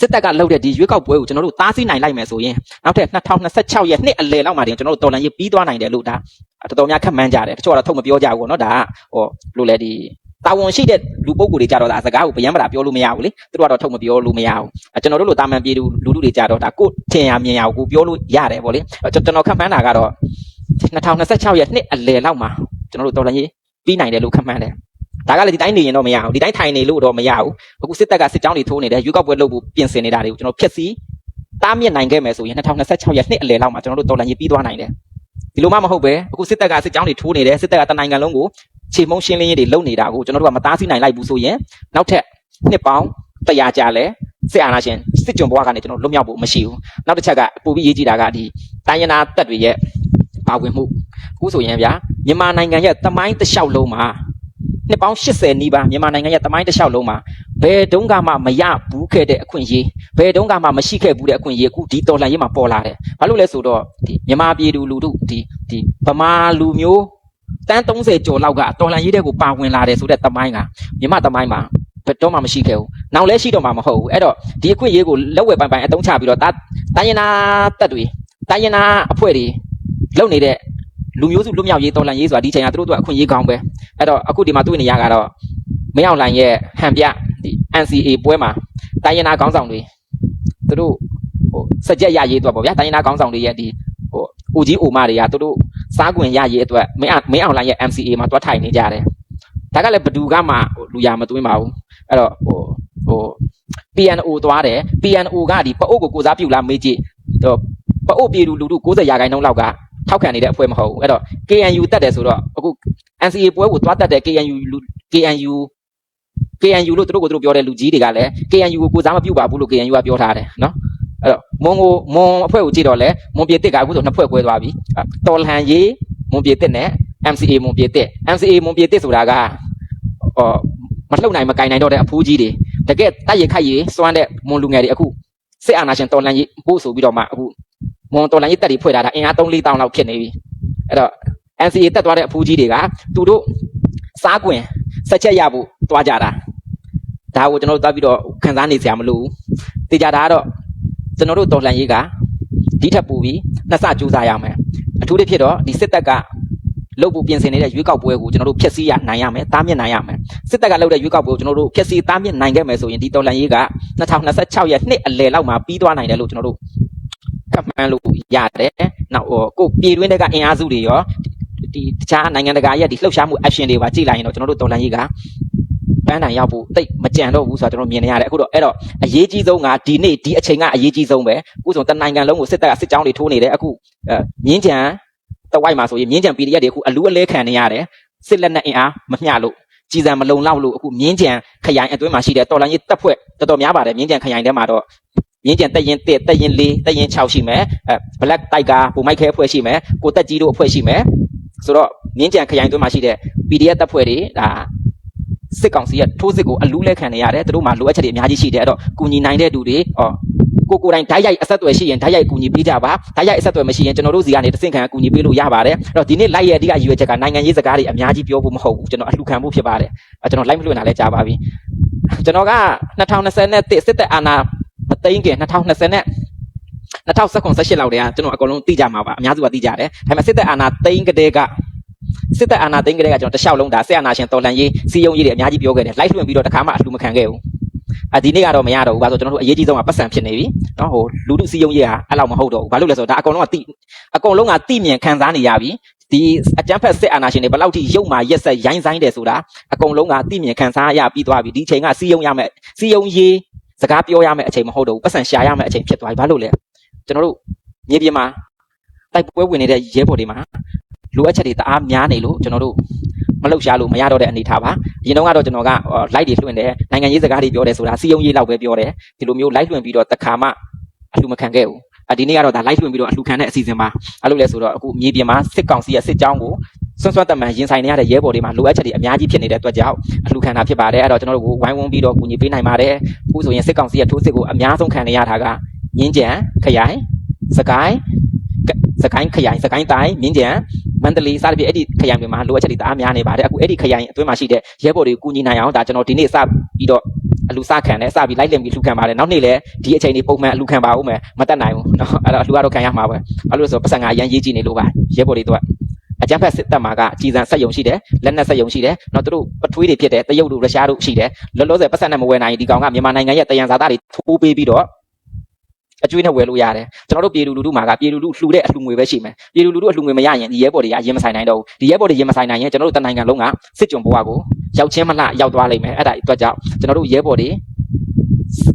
စစ်တပ်ကလှုပ်တဲ့ဒီရွေးကောက်ပွဲကိုကျွန်တော်တို့တားဆီးနိုင်လိုက်မယ်ဆိုရင်နောက်ထပ်2026ရဲ့နှစ်အလယ်လောက်မှာတင်ကျွန်တော်တို့တော်လန်ရေးပြီးသွားနိုင်တယ်လို့ဒါတော်တော်များခက်မှန်းကြတယ်တချို့ကတော့ထုတ်မပြောကြဘူးပေါ့နော်ဒါကဟိုလို့လေဒီတာဝန်ရှိတဲ့လူပုဂ္ဂိုလ်တွေကြတော့ဒါစကားကိုဗျံမတာပြောလို့မရဘူးလေသူတို့ကတော့ထုတ်မပြောလို့မရဘူးအဲကျွန်တော်တို့လိုတာမန်ပြည်သူလူထုတွေကြတော့ဒါကိုထင်ရမြင်ရကိုပြောလို့ရတယ်ပေါ့လေအဲကျွန်တော်ခက်မှန်းတာကတော့2026ရဲ့နှစ်အလယ်လောက်မှာကျွန်တော်တို့တော်လန်ရေးပြီးနိုင်တယ်လို့ခက်မှန်းတယ် ဒါကလည်းဒီတိုင်းနေရင်တော့မရဘူးဒီတိုင်းထိုင်နေလို့တော့မရဘူးအခုစစ်တပ်ကစစ်ကြောင်းတွေထိုးနေတယ်ရွေးကောက်ပွဲလုပ်ဖို့ပြင်ဆင်နေတာတွေကိုကျွန်တော်ဖျက်ဆီးတားမြစ်နိုင်ခဲ့မယ်ဆိုရင်2026ရဲ့နှစ်အလယ်လောက်မှာကျွန်တော်တို့တော်လန်ရေးပြီးသွားနိုင်တယ်ဒီလိုမှမဟုတ်ပဲအခုစစ်တပ်ကစစ်ကြောင်းတွေထိုးနေတယ်စစ်တပ်ကတနိုင်ငံလုံးကိုခြေမုံရှင်းလင်းရေးတွေလုပ်နေတာကိုကျွန်တော်တို့ကမတားဆီးနိုင်လိုက်ဘူးဆိုရင်နောက်ထပ်နှစ်ပေါင်း100ကြာလဲစစ်အာဏာရှင်စစ်ကြုံဘဝကနေကျွန်တော်လွတ်မြောက်ဖို့မရှိဘူးနောက်တစ်ချက်ကပိုပြီးရေးကြည့်တာကဒီတိုင်းရင်းသားတပ်တွေရဲ့ပါဝင်မှုအခုဆိုရင်ဗျာမြန်မာနိုင်ငံရဲ့တမိုင်းတစ်လျှောက်လုံးမှာ နှစ်ပေါင်း80နီးပါးမြန်မာနိုင်ငံရဲ့တမိုင်းတစ်လျှောက်လုံးမှာဘယ်တုန်းကမှမရဘူးခဲ့တဲ့အခွင့်အရေးဘယ်တုန်းကမှမရှိခဲ့ဘူးတဲ့အခွင့်အရေးအခုဒီတော်လှန်ရေးမှာပေါ်လာတယ်ဘာလို့လဲဆိုတော့ဒီမြန်မာပြည်သူလူထုဒီဒီဗမာလူမျိုးတန်း30ကျော်လောက်ကတော်လှန်ရေးတဲ့ကိုပါဝင်လာတယ်ဆိုတဲ့တမိုင်းကမြန်မာတမိုင်းမှာဘယ်တော့မှမရှိခဲ့ဘူး။နောက်လည်းရှိတော့မှမဟုတ်ဘူး။အဲ့တော့ဒီအခွင့်အရေးကိုလက်ဝဲပိုင်ပိုင်အတုံးချပြီးတော့တိုင်းရင်းသားတပ်တွေတိုင်းရင်းသားအဖွဲ့တွေလုပ်နေတဲ့ လူမျိုးစုလွတ်မြောက်ရေးတော်လှန်ရေးဆိုတာဒီချိန်ကသူတို့တို့အခွင့်အရေးကောင်းပဲအဲ့တော့အခုဒီမှာတွေ့နေရကတော့မင်းအောင်လှိုင်ရဲ့ဟန်ပြဒီ NCA ပွဲမှာတိုင်းရင်းသားခေါင်းဆောင်တွေသူတို့ဟိုစက်ကြက်ရရေးတော့ပေါ့ဗျာတိုင်းရင်းသားခေါင်းဆောင်တွေရဲ့ဒီဟိုဦးကြီးအိုမတွေကသူတို့စားကွင်ရရေးအတွက်မင်းမင်းအောင်လှိုင်ရဲ့ MCA မှာတွားထိုင်နေကြတယ်ဒါကလည်းဘသူကမှလူရမသွင်းပါဘူးအဲ့တော့ဟိုဟို PNO သွားတယ် PNO ကဒီပအုပ်ကိုကိုစားပြုလားမေးကြည့်တော့ပအုပ်ပြည်လူလူထု90ရာခိုင်နှုန်းလောက်က ထောက်ခံနေတဲ့အဖွဲ့မဟုတ်ဘူးအဲ့တော့ KNU တက်တယ်ဆိုတော့အခု NCA ပွဲကိုသွားတက်တဲ့ KNU လူ KNU KNU လို့သူတို့ကိုသူတို့ပြောတဲ့လူကြီးတွေကလည်း KNU ကိုကိုစားမပြုတ်ပါဘူးလို့ KNU ကပြောထားတယ်နော်အဲ့တော့မွန်ကိုမွန်အဖွဲ့ကိုကြည့်တော့လဲမွန်ပြည်တစ်ကအခုဆိုနှစ်ဖွဲ့ကွဲသွားပြီတော်လဟန်ရေးမွန်ပြည်တစ်နဲ့ MCA မွန်ပြည်တစ် MCA မွန်ပြည်တစ်ဆိုတာကအော်မလှုပ်နိုင်မကင်နိုင်တော့တဲ့အဖိုးကြီးတွေတကယ်တိုက်ရိုက်ခိုက်ရေးစွမ်းတဲ့မွန်လူငယ်တွေအခုစစ်အာဏာရှင်တော်လှန်ရေးပို့ဆိုပြီးတော့မှအခု မွန်တော်လှန်ရေးတက်တွေဖွဲ့ထားတာအင်အား3 4တောင်းလောက်ဖြစ်နေပြီအဲ့တော့ NCA တက်သွားတဲ့အဖိုးကြီးတွေကသူတို့စားကွင်ဆက်ချက်ရဖို့တွားကြတာဒါကိုကျွန်တော်တို့တွားပြီးတော့ခံစားနေစရာမလိုဘူးတေချာတာကတော့ကျွန်တော်တို့တော်လှန်ရေးကဒီထက်ပိုပြီးနှစ်ဆကြိုးစားရမယ်အထူးသဖြင့်တော့ဒီစစ်တပ်ကလုပ်ဖို့ပြင်ဆင်နေတဲ့ရွေးကောက်ပွဲကိုကျွန်တော်တို့ဖျက်ဆီးရနိုင်ရမယ်တားမြစ်နိုင်ရမယ်စစ်တပ်ကလုပ်တဲ့ရွေးကောက်ပွဲကိုကျွန်တော်တို့ဖျက်ဆီးတားမြစ်နိုင်ခဲ့မယ်ဆိုရင်ဒီတော်လှန်ရေးက2026ရဲ့နှစ်အလယ်လောက်မှာပြီးသွားနိုင်တယ်လို့ကျွန်တော်တို့ ခန့်မှန်းလို့ရတယ်နောက်ဟိုကိုပြည်တွင်းတွေကအင်အားစုတွေရောဒီတခြားနိုင်ငံတကာရဲ့ဒီလှုပ်ရှားမှု action တွေပါကြည့်လိုက်ရင်တော့ကျွန်တော်တို့တော်လှန်ရေးကပန်းတိုင်ရောက်ဖို့တိတ်မကြံတော့ဘူးဆိုတော့ကျွန်တော်မြင်နေရတယ်အခုတော့အဲ့တော့အရေးကြီးဆုံးကဒီနေ့ဒီအချိန်ကအရေးကြီးဆုံးပဲအခုဆိုတနိုင်ငံလုံးကိုစစ်တပ်ကစစ်ကြောင်းတွေထိုးနေတယ်အခုအဲမြင်းကြံတဝိုက်မှာဆိုရင်မြင်းကြံ PDF တွေအခုအလူအလဲခံနေရတယ်စစ်လက်နက်အင်အားမမျှလို့ကြည်စံမလုံလောက်လို့အခုမြင်းကြံခရိုင်အတွင်းမှာရှိတဲ့တော်လိုင်းရေးတပ်ဖွဲ့တော်တော်များပါတယ်မြင်းကြံခရိုင်ထဲမှာတော့ မြင်းကြံတက်ရင်တက်တက်ရင်၄တက်ရင်6ရှိမယ်အဲ black tiger ပုံမိုက်ခဲအဖွဲ့ရှိမယ်ကိုတက်ကြီးတို့အဖွဲ့ရှိမယ်ဆိုတော့မြင်းကြံခရိုင်အတွင်းမှာရှိတဲ့ PDF တပ်ဖွဲ့တွေဒါစစ်ကောင်စီရဲ့ထိုးစစ်ကိုအလူးလဲခံနေရတယ်သူတို့မှာလိုအပ်ချက်တွေအများကြီးရှိတယ်အဲ့တော့ကူညီနိုင်တဲ့သူတွေဟောကိုကိုယ်တိုင်ဓာတ်ရိုက်အဆက်အသွယ်ရှိရင်ဓာတ်ရိုက်ကူညီပေးကြပါဓာတ်ရိုက်အဆက်အသွယ်မရှိရင်ကျွန်တော်တို့စီကနေတဆင့်ခံကူညီပေးလို့ရပါတယ်အဲ့တော့ဒီနေ့လိုက်ရဲ့အဓိကရည်ရွယ်ချက်ကနိုင်ငံရေးစကားတွေအများကြီးပြောဖို့မဟုတ်ဘူးကျွန်တော်အလှခံဖို့ဖြစ်ပါတယ်အဲ့ကျွန်တော်လိုက်မလွှင့်တာလည်းကြားပါပြီကျွန်တော်က2020နဲ့စစ်တပ်အာဏာမ သိမ်းခင်2020နဲ့2019 18လောက်တည်းကကျွန်တော်အကုန်လုံးသိကြမှာပါအများစုကသိကြတယ်ဒါပေမဲ့စစ်တပ်အာဏာသိမ်းကတည်းကစစ်တပ်အာဏာသိမ်းကတည်းကကျွန်တော်တခြားလုံးဒါဆက်အာဏာရှင်တော်လှန်ရေးစီယုံရေးတွေအများကြီးပြောခဲ့တယ်လိုက်လွှင့်ပြီးတော့တခါမှအလှမခံခဲ့ဘူးအဒီနေ့ကတော့မရတော့ဘူးဘာလို့ကျွန်တော်တို့အရေးကြီးဆုံးကပတ်စံဖြစ်နေပြီနော်ဟိုလူလူစီယုံရေးဟာအဲ့လောက်မဟုတ်တော့ဘူးဘာလို့လဲဆိုတော့ဒါအကုန်လုံးကတိအကုန်လုံးကတိမြင်ခံစားနေရပြီဒီအကြမ်းဖက်စစ်အာဏာရှင်တွေဘယ်လောက်ထိရုပ်မာရက်ဆက်ရိုင်းဆိုင်တယ်ဆိုတာအကုန်လုံးကတိမြင်ခံစားရပြီးသွားပြီဒီအချိန်ကစီယုံရမယ်စီယုံရေး စကားပြောရမယ်အချိန်မဟုတ်တော့ဘူးပတ်စံရှာရမယ်အချိန်ဖြစ်သွားပြီဘာလို့လဲကျွန်တော်တို့မြေပြင်မှာတိုက်ပွဲဝင်နေတဲ့ရဲဘော်တွေမှာလိုအပ်ချက်တွေတအားများနေလို့ကျွန်တော်တို့မလောက်ရှားလို့မရတော့တဲ့အနေထားပါအရင်တော့ကတော့ကျွန်တော်က live တွေလွှင့်တယ်နိုင်ငံရေးစကားတွေပြောတယ်ဆိုတာစီယုံရေးလောက်ပဲပြောတယ်ဒီလိုမျိုး live လွှင့်ပြီးတော့တခါမှအလှမခံခဲ့ဘူးအဒီနေ့ကတော့ဒါ live လွှင့်ပြီးတော့အလှခံတဲ့အစီအစဉ်ပါအဲ့လိုလဲဆိုတော့အခုမြေပြင်မှာစစ်ကောင်စီရဲ့စစ်ကြောင်းကို ဆွမ်းဆွမ်းတမန်ရင်ဆိုင်နေရတဲ့ရဲဘော်တွေမှာလိုအပ်ချက်တွေအများကြီးဖြစ်နေတဲ့အတွက်ကြောင့်အလှခံတာဖြစ်ပါတယ်အဲ့တော့ကျွန်တော်တို့ကိုဝိုင်းဝန်းပြီးတော့ကူညီပေးနိုင်ပါတယ်အခုဆိုရင်စစ်ကောင်စီရဲ့ထိုးစစ်ကိုအများဆုံးခံနေရတာကငင်းကြံခရိုင်စကိုင်းစကိုင်းခရိုင်စကိုင်းတိုင်းမြင်းကြံမန္တလေးစသဖြင့်အဲ့ဒီခရိုင်တွေမှာလိုအပ်ချက်တွေတအားများနေပါတယ်အခုအဲ့ဒီခရိုင်အတွင်းမှာရှိတဲ့ရဲဘော်တွေကိုကူညီနိုင်အောင်ဒါကျွန်တော်ဒီနေ့စပြီးတော့အလူစခံတယ်စပြီးလိုက်လင်ပြီးလှူခံပါတယ်နောက်နေ့လည်းဒီအချိန်လေးပုံမှန်အလူခံပါဦးမယ်မတက်နိုင်ဘူးเนาะအဲ့တော့အလူကတော့ခံရမှာပဲဘာလို့လဲဆိုတော့ပတ်စံကအရန်ရေးကြည့်နေလို့ပါရဲဘော်တွေတော့ အကြမ်းဖက်စစ်တပ်မှာကကြီးစံဆက်ယုံရှိတယ်လက်နက်ဆက်ယုံရှိတယ်နောက်သူတို့ပထွေးတွေဖြစ်တယ်တရုတ်တို့ရုရှားတို့ရှိတယ်လောလောဆယ်ပတ်စံနဲ့မဝယ်နိုင်ရင်ဒီကောင်ကမြန်မာနိုင်ငံရဲ့တယံဇာတာတွေထိုးပေးပြီးတော့အကျွေးနဲ့ဝယ်လို့ရတယ်ကျွန်တော်တို့ပြည်လူလူထုမှာကပြည်လူလူလှူတဲ့အလှူငွေပဲရှိမယ်ပြည်လူလူထုအလှူငွေမရရင်ဒီရဲဘော်တွေကရင်မဆိုင်နိုင်တော့ဘူးဒီရဲဘော်တွေရင်မဆိုင်နိုင်ရင်ကျွန်တော်တို့တနိုင်ငံလုံးကစစ်ကြုံဘဝကိုရောက်ချင်းမလှရောက်သွားလိမ့်မယ်အဲ့ဒါအတွက်ကြောင့်ကျွန်တော်တို့ရဲဘော်တွေ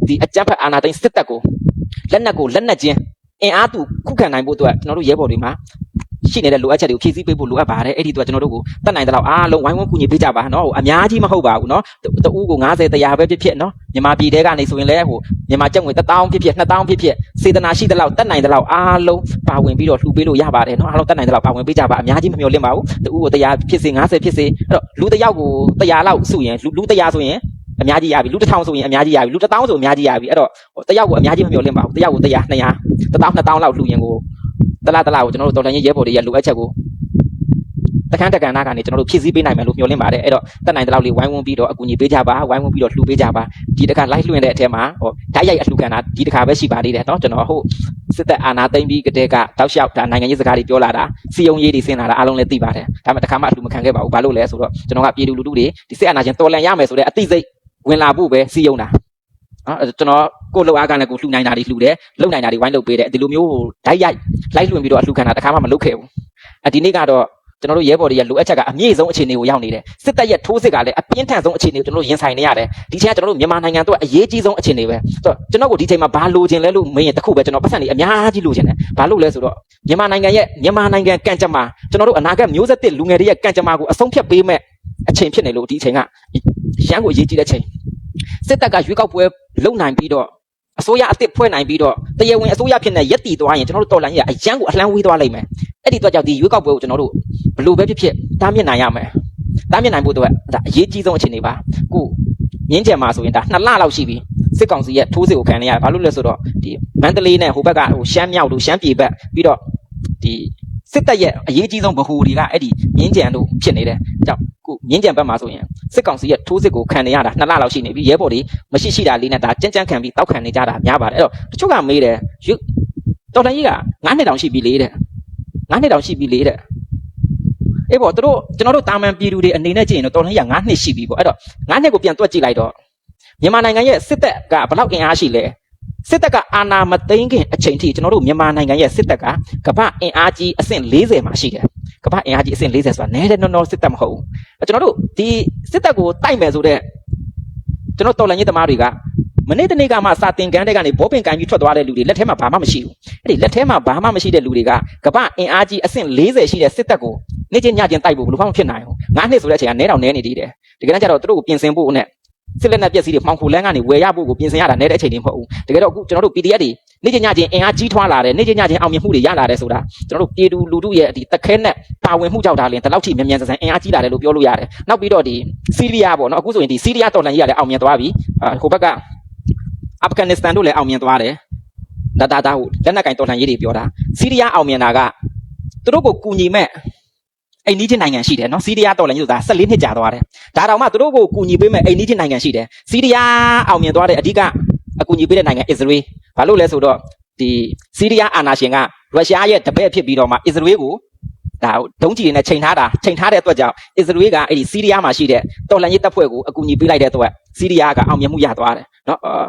ဒီအကြမ်းဖက်အာဏာသိမ်းစစ်တပ်ကိုလက်နက်ကိုလက်နက်ချင်းအင်အားသူခုခံနိုင်ဖို့အတွက်ကျွန်တော်တို့ရဲဘော်တွေမှာ ရှိနေတဲ့လိုအပ်ချက်တွေကိုဖြည့်ဆည်းပေးဖို့လိုအပ်ပါတယ်အဲ့ဒီအတွက်ကျွန်တော်တို့ကိုတတ်နိုင်တဲ့လောက်အားလုံးဝိုင်းဝန်းကူညီပေးကြပါနော်ဟိုအများကြီးမဟုတ်ပါဘူးနော်တအူးကို90တရားပဲဖြစ်ဖြစ်နော်မြန်မာပြည်တဲကနေဆိုရင်လည်းဟိုမြန်မာကျပ်ငွေ1000ဖြစ်ဖြစ်2000ဖြစ်ဖြစ်စေတနာရှိတဲ့လောက်တတ်နိုင်တဲ့လောက်အားလုံးပါဝင်ပြီးတော့လှူပေးလို့ရပါတယ်နော်အားလုံးတတ်နိုင်တဲ့လောက်ပါဝင်ပေးကြပါအများကြီးမမျှော်လင့်ပါဘူးတအူးကိုတရားဖြစ်စေ90ဖြစ်စေအဲ့တော့လူတစ်ယောက်ကိုတရားလောက်စုရင်လူလူတရားဆိုရင်အများကြီးရပြီလူတစ်ထောင်ဆိုရင်အများကြီးရပြီလူတစ်သောင်းဆိုအများကြီးရပြီအဲ့တော့တယောက်ကိုအများကြီးမမျှော်လင့်ပါဘူးတယောက်ကို100 200 1000 2000လောက်လှူရင်ကိုတ လားတလားကိုကျွန်တော်တို့တော်တန်ရေးရဲဘော်တွေရဲ့လိုအပ်ချက်ကိုတခန်းတကန်နာကနေကျွန်တော်တို့ဖြည့်ဆည်းပေးနိုင်မယ်လို့မျှော်လင့်ပါတယ်အဲ့တော့တက်နိုင်တဲ့လောက်လေးဝိုင်းဝန်းပြီးတော့အကူအညီပေးကြပါဝိုင်းဝန်းပြီးတော့လှူပေးကြပါဒီတစ်ခါ live လွှင့်တဲ့အထက်မှာဟောဓာတ်ရိုက်အလှူခံတာဒီတစ်ခါပဲရှိပါသေးတယ်เนาะကျွန်တော်ဟုတ်စစ်တပ်အာဏာသိမ်းပြီးကတည်းကတောက်လျှောက်ဒါနိုင်ငံရေးစကားတွေပြောလာတာစီယုံရေးတွေဆင်းလာတာအားလုံးလည်းသိပါတယ်ဒါပေမဲ့တစ်ခါမှအလှူမခံခဲ့ပါဘူးဘာလို့လဲဆိုတော့ကျွန်တော်ကပြည်သူလူထုတွေဒီစစ်အာဏာရှင်တော်လှန်ရမယ်ဆိုတဲ့အသိစိတ်ဝင်လာဖို့ပဲစီယုံတာနော်ကျွန်တော် ကိုလောက်အားကလည်းကိုလှူနိုင်တာတွေလှူတယ်လုံနိုင်တာတွေဝိုင်းလုပ်ပေးတယ်ဒီလိုမျိုးဓာတ်ရိုက် live လွှင့်ပြီးတော့အလှူခံတာတစ်ခါမှမလုပ်ခဲ့ဘူးအဒီနေ့ကတော့ကျွန်တော်တို့ရဲဘော်တွေရဲ့လိုအပ်ချက်ကအမြင့်ဆုံးအခြေအနေကိုရောက်နေတယ်စစ်တပ်ရဲ့ထိုးစစ်ကလည်းအပြင်းထန်ဆုံးအခြေအနေကိုကျွန်တော်တို့ရင်ဆိုင်နေရတယ်ဒီချိန်ကကျွန်တော်တို့မြန်မာနိုင်ငံအတွက်အရေးကြီးဆုံးအခြေအနေပဲဆိုတော့ကျွန်တော်ကိုဒီချိန်မှာဘာလိုချင်လဲလို့မေးရင်တခုပဲကျွန်တော်ပတ်စံတွေအများကြီးလိုချင်တယ်ဘာလို့လဲဆိုတော့မြန်မာနိုင်ငံရဲ့မြန်မာနိုင်ငံကံကြမ္မာကျွန်တော်တို့အနာဂတ်မျိုးဆက်တစ်လူငယ်တွေရဲ့ကံကြမ္မာကိုအဆုံးဖြတ်ပေးမဲ့အချိန်ဖြစ်နေလို့ဒီအချိန်ကရန်ကိုအရေးကြီးတဲ့ချိန်စစ်တပ်ကရွေးကောက်ပွဲလုံနိုင်ပြီးတော့ အစိုးရအစ်စ်ဖွဲ့နိုင်ပြီးတော့တရားဝင်အစိုးရဖြစ်နေရက်တည်သွားရင်ကျွန်တော်တို့တော်လှန်ရေးကအရန်ကိုအလှမ်းဝေးသွားလိမ့်မယ်အဲ့ဒီအတွက်ကြောင့်ဒီရွေးကောက်ပွဲကိုကျွန်တော်တို့ဘယ်လိုပဲဖြစ်ဖြစ်တားမြစ်နိုင်ရမယ်တားမြစ်နိုင်ဖို့အတွက်ဒါအရေးကြီးဆုံးအခြေအနေပါခုမြင်းကြံမှာဆိုရင်ဒါနှစ်လလောက်ရှိပြီစစ်ကောင်စီရဲ့ထိုးစစ်ကိုခံနေရတယ်ဘာလို့လဲဆိုတော့ဒီမန္တလေးနဲ့ဟိုဘက်ကဟိုရှမ်းမြောက်တို့ရှမ်းပြည်ဘက်ပြီးတော့ဒီ စစ်တပ်ရဲ့အရေးကြီးဆုံးဗဟိုတွေကအဲ့ဒီမြင်းကြံတို့ဖြစ်နေတယ်အကြောင်းခုမြင်းကြံဘက်မှာဆိုရင်စစ်ကောင်စီရဲ့ထိုးစစ်ကိုခံနေရတာနှစ်လလောက်ရှိနေပြီရဲဘော်တွေမရှိရှိတာလေးနဲ့ဒါကြမ်းကြမ်းခံပြီးတောက်ခံနေကြတာများပါတယ်အဲ့တော့တချို့ကမေးတယ်ရွတော်တန်ကြီးက9နှစ်တောင်ရှိပြီလေတဲ့9နှစ်တောင်ရှိပြီလေတဲ့အေးပေါ့သူတို့ကျွန်တော်တို့တာမန်ပြည်သူတွေအနေနဲ့ကြည့်ရင်တော့တော်လှန်ရေးက9နှစ်ရှိပြီပေါ့အဲ့တော့9နှစ်ကိုပြန်တွက်ကြည့်လိုက်တော့မြန်မာနိုင်ငံရဲ့စစ်တပ်ကဘယ်လောက်အင်အားရှိလဲ စစ်တပ်ကအာဏာမသိမ်းခင်အချိန်ထိကျွန်တော်တို့မြန်မာနိုင်ငံရဲ့စစ်တပ်ကကမ္ဘာအင်အားကြီးအဆင့်40မှာရှိတယ်ကမ္ဘာအင်အားကြီးအဆင့်40ဆိုတာနည်းတယ်နော်နော်စစ်တပ်မဟုတ်ဘူးအဲ့ကျွန်တော်တို့ဒီစစ်တပ်ကိုတိုက်မယ်ဆိုတော့ကျွန်တော်တော်လှန်ရေးသမားတွေကမနေ့တနေ့ကမှစာတင်ကန်းတဲ့ကနေဘောပင်ကန်ပြီးထွက်သွားတဲ့လူတွေလက်ထဲမှာဘာမှမရှိဘူးအဲ့ဒီလက်ထဲမှာဘာမှမရှိတဲ့လူတွေကကမ္ဘာအင်အားကြီးအဆင့်40ရှိတဲ့စစ်တပ်ကိုနေ့ချင်းညချင်းတိုက်ဖို့ဘယ်လိုမှမဖြစ်နိုင်ဘူးငါးနှစ်ဆိုတဲ့အချိန်ကနဲတောင်နဲနေသေးတယ်တကယ်တမ်းကျတော့သူတို့ကိုပြင်ဆင်ဖို့နဲ့ စစ်လက်နက်ပစ္စည်းတွေမှောင်ခိုလန်းကနေဝယ်ရဖို့ကိုပြင်ဆင်ရတာနဲတဲ့အချိန်တွေမဟုတ်ဘူးတကယ်တော့အခုကျွန်တော်တို့ PDF တွေနေ့ချင်းညချင်းအင်အားကြီးထွားလာတယ်နေ့ချင်းညချင်းအောင်မြင်မှုတွေရလာတယ်ဆိုတာကျွန်တော်တို့ပြည်သူလူထုရဲ့ဒီတခဲနဲ့ပါဝင်မှုကြောင့်ဒါလည်းဒီလောက်ထိမြန်မြန်ဆန်ဆန်အင်အားကြီးလာတယ်လို့ပြောလို့ရတယ်နောက်ပြီးတော့ဒီစီးရီးယားပေါ့နော်အခုဆိုရင်ဒီစီးရီးယားတော်လှန်ရေးကလည်းအောင်မြင်သွားပြီအာဟိုဘက်ကအာဖဂန်နစ္စတန်တို့လည်းအောင်မြင်သွားတယ်ဒါဒါဒါဟိုလက်နက်ကင်တော်လှန်ရေးတွေပြောတာစီးရီးယားအောင်မြင်တာကသူတို့ကိုကူညီမဲ့ အိန္ဒိချင်းနိုင်ငံရှိတယ်နော်စီးရီးယားတော်လည်းညို့သား14နှစ်ကြာသွားတယ်ဒါတောင်မှသူတို့ကိုကူညီပေးမဲ့အိန္ဒိချင်းနိုင်ငံရှိတယ်စီးရီးယားအောင်မြင်သွားတဲ့အဓိကအကူညီပေးတဲ့နိုင်ငံအစ္စရေးဘာလို့လဲဆိုတော့ဒီစီးရီးယားအာဏာရှင်ကရုရှားရဲ့တပည့်ဖြစ်ပြီးတော့မှအစ္စရေးကိုဒါဒုံးကျည်တွေနဲ့ချိန်ထားတာချိန်ထားတဲ့အတွက်ကြောင့်အစ္စရေးကအဲ့ဒီစီးရီးယားမှာရှိတဲ့တော်လှန်ရေးတပ်ဖွဲ့ကိုအကူအညီပေးလိုက်တဲ့အတွက်စီးရီးယားကအောင်မြင်မှုရသွားတယ်နော်အာ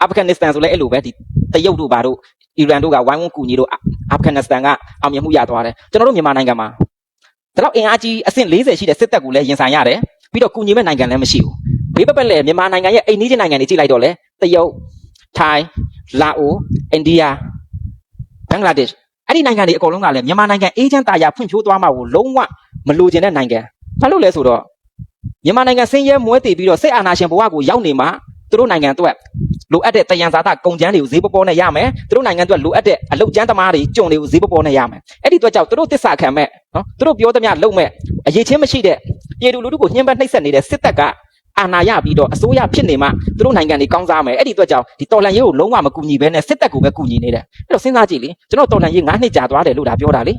အာဖဂန်နစ္စတန်ဆိုလည်းအဲ့လိုပဲဒီတရုတ်တို့ဘာတို့အီရန်တို့ကဝိုင်းဝန်းကူညီလို့အာဖဂန်နစ္စတန်ကအောင်မြင်မှုရသွားတယ်ကျွန်တော်တို့မြန်မာနိုင်ငံမှာ ဒါတော့အင်အားကြီးအဆင့်40ရှိတဲ့စစ်တပ်ကိုလည်းရင်ဆိုင်ရတယ်ပြီးတော့ကုညီမဲ့နိုင်ငံလည်းမရှိဘူးဘေးပပတ်လည်းမြန်မာနိုင်ငံရဲ့အိမ်နီးချင်းနိုင်ငံတွေကြည့်လိုက်တော့လေတရုတ်ထိုင်းလာအိုအိန္ဒိယဘင်္ဂလားဒေ့ရှ်အဲ့ဒီနိုင်ငံတွေအကုန်လုံးကလည်းမြန်မာနိုင်ငံအေးချမ်းတာယာဖွံ့ဖြိုးသွားမှာကိုလုံးဝမလိုချင်တဲ့နိုင်ငံဘာလို့လဲဆိုတော့မြန်မာနိုင်ငံဆင်းရဲမွဲတည်ပြီးတော့စစ်အာဏာရှင်ဘဝကိုရောက်နေမှာ သူတို့နိုင်ငံအတွက်လိုအပ်တဲ့တယံဇာတကုန်ကျန်းတွေကိုဈေးပပေါ်နဲ့ရမယ်သူတို့နိုင်ငံအတွက်လိုအပ်တဲ့အလုပ်ကျန်းသမားတွေကြုံတွေကိုဈေးပပေါ်နဲ့ရမယ်အဲ့ဒီအတွက်ကြောင့်သူတို့တစ္ဆာခံမဲ့နော်သူတို့ပြောသမျှလုပ်မဲ့အရေးချင်းမရှိတဲ့ပြည်သူလူထုကိုညှဉ်းပန်းနှိပ်စက်နေတဲ့စစ်တပ်ကအာဏာရပြီးတော့အစိုးရဖြစ်နေမှသူတို့နိုင်ငံတွေကောင်းစားမယ်အဲ့ဒီအတွက်ကြောင့်ဒီတော်လှန်ရေးကိုလုံးဝမကူညီဘဲနဲ့စစ်တပ်ကိုပဲကူညီနေတယ်အဲ့တော့စဉ်းစားကြည့်လေကျွန်တော်တော်လှန်ရေး9နှစ်ကြာသွားတယ်လို့ဒါပြောတာလေ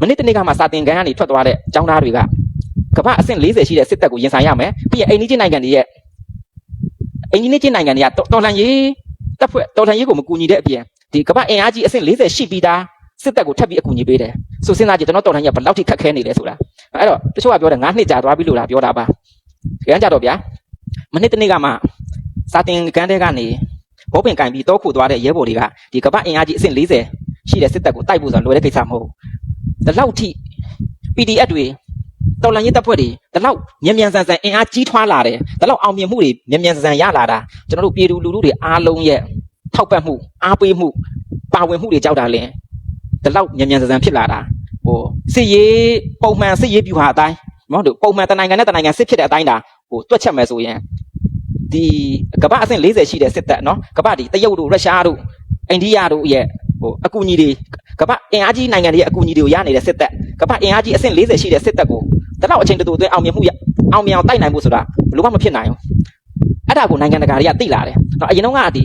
မနေ့တနေ့ကမှစာတင်ကန်ကနေထွက်သွားတဲ့ចောင်းသားတွေကကမ္ဘာအဆင့်40ရှိတဲ့စစ်တပ်ကိုရင်ဆိုင်ရမယ်ပြီးရင်အိန္ဒိချင်းနိုင်ငံတွေရဲ့ အိန္ဒိချင်းနိုင်ငံတွေကတော်လှန်ရေးတပ်ဖွဲ့တော်လှန်ရေးကိုမကူညီတဲ့အပြင်ဒီကမ္ဘာအင်အားကြီးအဆင့်40ရှိပြီးသားစစ်တပ်ကိုထပ်ပြီးအကူအညီပေးတယ်ဆိုစဉ်းစားကြည့်ကျွန်တော်တော်လှန်ရေးကဘယ်လောက်ထိခက်ခဲနေလဲဆိုတာအဲ့တော့တချို့ကပြောတယ်9နှစ်ကြာသွားပြီလို့လားပြောတာပါကြမ်းကြတော့ဗျာမနေ့တနေ့ကမှစာတင်ကန်းတဲ့ကနေဘောပင်ကင်ပြီးတောခုသွားတဲ့ရဲဘော်တွေကဒီကမ္ဘာအင်အားကြီးအဆင့်40ရှိတဲ့စစ်တပ်ကိုတိုက်ဖို့ဆိုတာလွယ်တဲ့ကိစ္စမဟုတ်ဘူးဒီလောက်ထိ PDF တွေ တော်လန်ရေးတပ်ဖွဲ့တွေဒီလောက်မြန်မြန်ဆန်ဆန်အင်အားကြီးထွားလာတယ်ဒီလောက်အောင်မြင်မှုတွေမြန်မြန်ဆန်ဆန်ရလာတာကျွန်တော်တို့ပြည်သူလူထုတွေအားလုံးရဲ့ထောက်ပံ့မှုအားပေးမှုပါဝင်မှုတွေကြောက်တာလင်းဒီလောက်မြန်မြန်ဆန်ဆန်ဖြစ်လာတာဟိုစစ်ရေးပုံမှန်စစ်ရေးပြူဟာအတိုင်းမဟုတ်ဘူးပုံမှန်တနိုင်ငံနဲ့တနိုင်ငံစစ်ဖြစ်တဲ့အတိုင်းဒါဟိုတွက်ချက်မယ်ဆိုရင်ဒီကမ္ဘာအဆင့်40ရှိတဲ့စစ်တပ်နော်ကမ္ဘာဒီတရုတ်တို့ရုရှားတို့အိန္ဒိယတို့ရဲ့ဟိုအကူအညီတွေကမ္ဘာအင်အားကြီးနိုင်ငံတွေရဲ့အကူအညီတွေကိုရနေတဲ့စစ်တပ်ကမ္ဘာအင်အားကြီးအဆင့်40ရှိတဲ့စစ်တပ်ကို တလောက်အချိန်တူတူအတွင်းအောင်မြင်မှုရအောင်မြင်အောင်တိုက်နိုင်ဖို့ဆိုတာဘယ်လိုမှမဖြစ်နိုင်ဘူးအဲ့ဒါကိုနိုင်ငံတကာတွေကသိလာတယ်နော်အရင်တော့ကဒီ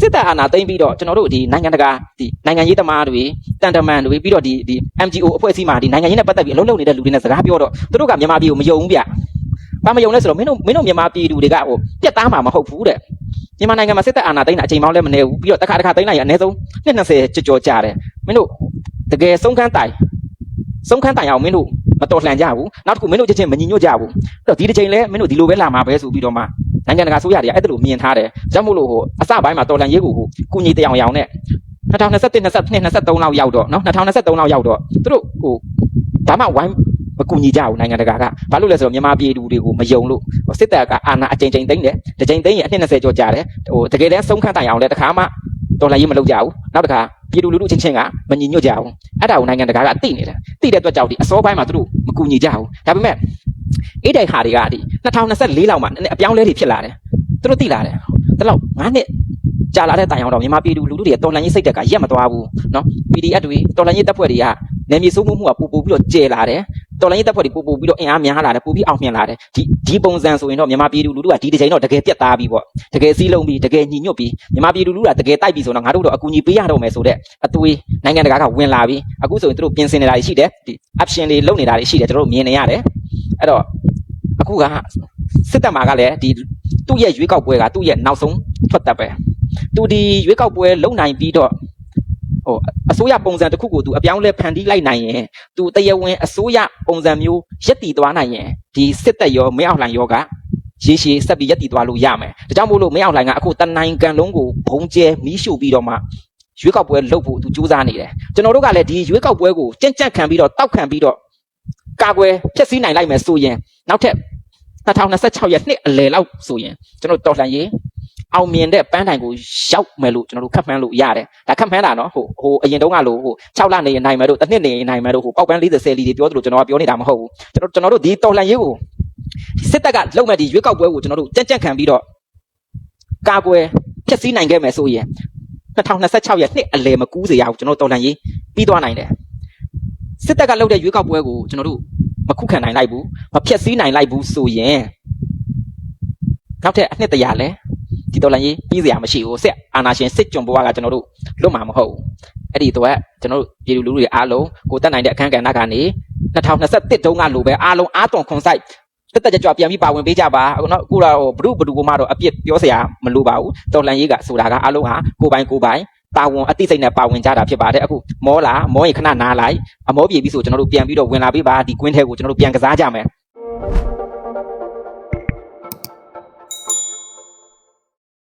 စစ်တပ်အာဏာသိမ်းပြီးတော့ကျွန်တော်တို့ဒီနိုင်ငံတကာဒီနိုင်ငံရေးသမားတွေတန်တမန်တွေပြီးတော့ဒီဒီ MGO အဖွဲ့အစည်းမှာဒီနိုင်ငံရေးနဲ့ပတ်သက်ပြီးအလုပ်လုပ်နေတဲ့လူတွေနဲ့စကားပြောတော့သူတို့ကမြန်မာပြည်ကိုမယုံဘူးဗျ။ဘာမယုံလဲဆိုတော့မင်းတို့မင်းတို့မြန်မာပြည်သူတွေကဟိုပြက်သားမှာမဟုတ်ဘူးတဲ့။မြန်မာနိုင်ငံမှာစစ်တပ်အာဏာသိမ်းတာအချိန်မှလည်းမနေဘူးပြီးတော့တစ်ခါတစ်ခါသိမ်းလိုက်ရအနည်းဆုံးနှစ်20ကြော်ကြော်ကြာတယ်။မင်းတို့တကယ်ဆုံးခန်းတိုင်ဆုံးခန်းတိုင်အောင်မင်းတို့ မတော်လှန်ကြဘူး။နောက်တစ်ခုမင်းတို့ချက်ချင်းမညီညွတ်ကြဘူး။အဲ့တော့ဒီတစ်ချိန်လဲမင်းတို့ဒီလိုပဲလာမှာပဲဆိုပြီးတော့မှနိုင်ငံတကာဆိုရတွေကအဲ့ဒါလိုမြင်ထားတယ်။ကြောင့်မို့လို့ဟိုအစပိုင်းမှာတော်လှန်ရေးကိုဟိုကုညီတရားရောင်နဲ့2021 22 23လောက်ရောက်တော့နော်2023လောက်ရောက်တော့သူတို့ဟိုဘာမှဝိုင်းမကူညီကြဘူးနိုင်ငံတကာကဘာလို့လဲဆိုတော့မြန်မာပြည်သူတွေကိုမယုံလို့စစ်တပ်ကအာဏာအကြိမ်ကြိမ်သိမ်းတယ်တစ်ကြိမ်သိမ်းရင်အနှစ်20ကျော်ကြာတယ်ဟိုတကယ်တမ်းဆုံးခန်းတိုင်အောင်လဲတခါမှတော်လှန်ရေးမလုပ်ကြဘူးနောက်တစ်ခါ ပြည်သူလူထုချင်းချင်းကမညီညွတ်ကြဘူးအဲ့ဒါကိုနိုင်ငံတကာကသိနေတယ်သိတဲ့အတွက်ကြောင့်ဒီအစောပိုင်းမှာသူတို့မကူညီကြဘူးဒါပေမဲ့အေးတိုင်ဟာတွေကဒီ2024လောက်မှာနည်းနည်းအပြောင်းလဲတွေဖြစ်လာတယ်သူတို့သိလာတယ်ဒါတော့9နှစ်ကြာလာတဲ့တိုင်အောင်တော့မြန်မာပြည်သူလူထုတွေတော်လှန်ရေးစိတ်တက်ကရက်မသွားဘူးနော် PDF တွေတော်လှန်ရေးတပ်ဖွဲ့တွေကနယ်မြေစိုးမိုးမှုကပို့ပို့ပြီးတော့ကျယ်လာတယ် တော်လှန်ရေးတပ်ဖွဲ့တွေပို့ပို့ပြီးတော့အင်အားများလာတယ်ပို့ပြီးအောင်မြင်လာတယ်ဒီဒီပုံစံဆိုရင်တော့မြန်မာပြည်သူလူထုကဒီတစ်ချိန်တော့တကယ်ပြတ်သားပြီပေါ့တကယ်စည်းလုံးပြီးတကယ်ညီညွတ်ပြီးမြန်မာပြည်သူလူထုကတကယ်တိုက်ပြီးဆိုတော့ငါတို့တော့အကူအညီပေးရတော့မယ်ဆိုတဲ့အသွေးနိုင်ငံတကာကဝင်လာပြီးအခုဆိုရင်တို့ပြင်ဆင်နေတာတွေရှိတယ်ဒီ option တွေလုပ်နေတာတွေရှိတယ်ကျွန်တော်တို့မြင်နေရတယ်အဲ့တော့အခုကစစ်တပ်မှာကလည်းဒီသူ့ရဲ့ရွေးကောက်ပွဲကသူ့ရဲ့နောက်ဆုံးထွက်သက်ပဲသူဒီရွေးကောက်ပွဲလုံနိုင်ပြီးတော့ ဟိုအအစိုးရပုံစံတစ်ခုကိုသူအပြောင်းလဲဖန်တီးလိုက်နိုင်ရင်သူတရားဝင်အစိုးရပုံစံမျိုးရက်တည်သွားနိုင်ရင်ဒီစစ်တပ်ရောမင်းအောင်လှိုင်ရောကရေရှည်ဆက်ပြီးရက်တည်သွားလို့ရမယ်ဒါကြောင့်မို့လို့မင်းအောင်လှိုင်ကအခုတနိုင်ငံလုံးကိုဘုံကျဲမီးရှို့ပြီးတော့မှရွေးကောက်ပွဲလုပ်ဖို့သူစူးစမ်းနေတယ်ကျွန်တော်တို့ကလည်းဒီရွေးကောက်ပွဲကိုကြက်ကြက်ခံပြီးတော့တောက်ခံပြီးတော့ကာကွယ်ဖျက်ဆီးနိုင်လိုက်မယ်ဆိုရင်နောက်ထပ်2026ရက်နှစ်အလယ်လောက်ဆိုရင်ကျွန်တော်တော်လှန်ရေး အောင်မြင်တဲ့ပန်းတိုင်ကိုရောက်မယ်လို့ကျွန်တော်တို့ခက်မှန်းလို့ရတယ်ဒါခက်မှန်းတာနော်ဟိုဟိုအရင်တုန်းကလို့ဟို6လနေရင်နိုင်မယ်လို့တစ်နှစ်နေရင်နိုင်မယ်လို့ဟိုပေါက်ပန်း40ဆယ်လီတွေပြောသလိုကျွန်တော်ကပြောနေတာမဟုတ်ဘူးကျွန်တော်ကျွန်တော်တို့ဒီတော်လှန်ရေးကိုစစ်တပ်ကလုံမဲ့ဒီရွေးကောက်ပွဲကိုကျွန်တော်တို့ကြက်ကြက်ခံပြီးတော့ကာကွယ်ဖျက်ဆီးနိုင်ခဲ့မယ်ဆိုရင်2026ရဲ့နှစ်အလယ်မကူးစေရဘူးကျွန်တော်တို့တော်လှန်ရေးပြီးသွားနိုင်တယ်စစ်တပ်ကလုံတဲ့ရွေးကောက်ပွဲကိုကျွန်တော်တို့မခုခံနိုင်လိုက်ဘူးမဖျက်ဆီးနိုင်လိုက်ဘူးဆိုရင်နောက်ထပ်အနှစ်တရာလဲ ဒီတော်လိုင်းရေးပြီးစရာမရှိဘူးဆက်အာနာရှင်စစ်ကြုံဘဝကကျွန်တော်တို့လွတ်မှာမဟုတ်ဘူးအဲ့ဒီတော့ကျွန်တော်တို့ပြည်သူလူထုတွေအားလုံးကိုတက်နိုင်တဲ့အခန်းကဏ္ဍကနေ2021တုန်းကလိုပဲအားလုံးအားသွန်ခွန်ဆိုင်တက်တက်ကြွကြွပြန်ပြီးပါဝင်ပေးကြပါအခုတော့အခုတော့ဘုရုဘဒူကမှတော့အပြစ်ပြောစရာမလိုပါဘူးတော်လန်ရေးကဆိုတာကအားလုံးဟာကိုပိုင်ကိုပိုင်ပါဝင်အသိစိတ်နဲ့ပါဝင်ကြတာဖြစ်ပါတယ်အခုမောလာမောရင်ခဏနားလိုက်အမောပြေပြီဆိုကျွန်တော်တို့ပြန်ပြီးတော့ဝင်လာပေးပါဒီကွင်းထဲကိုကျွန်တော်တို့ပြန်ကစားကြမယ်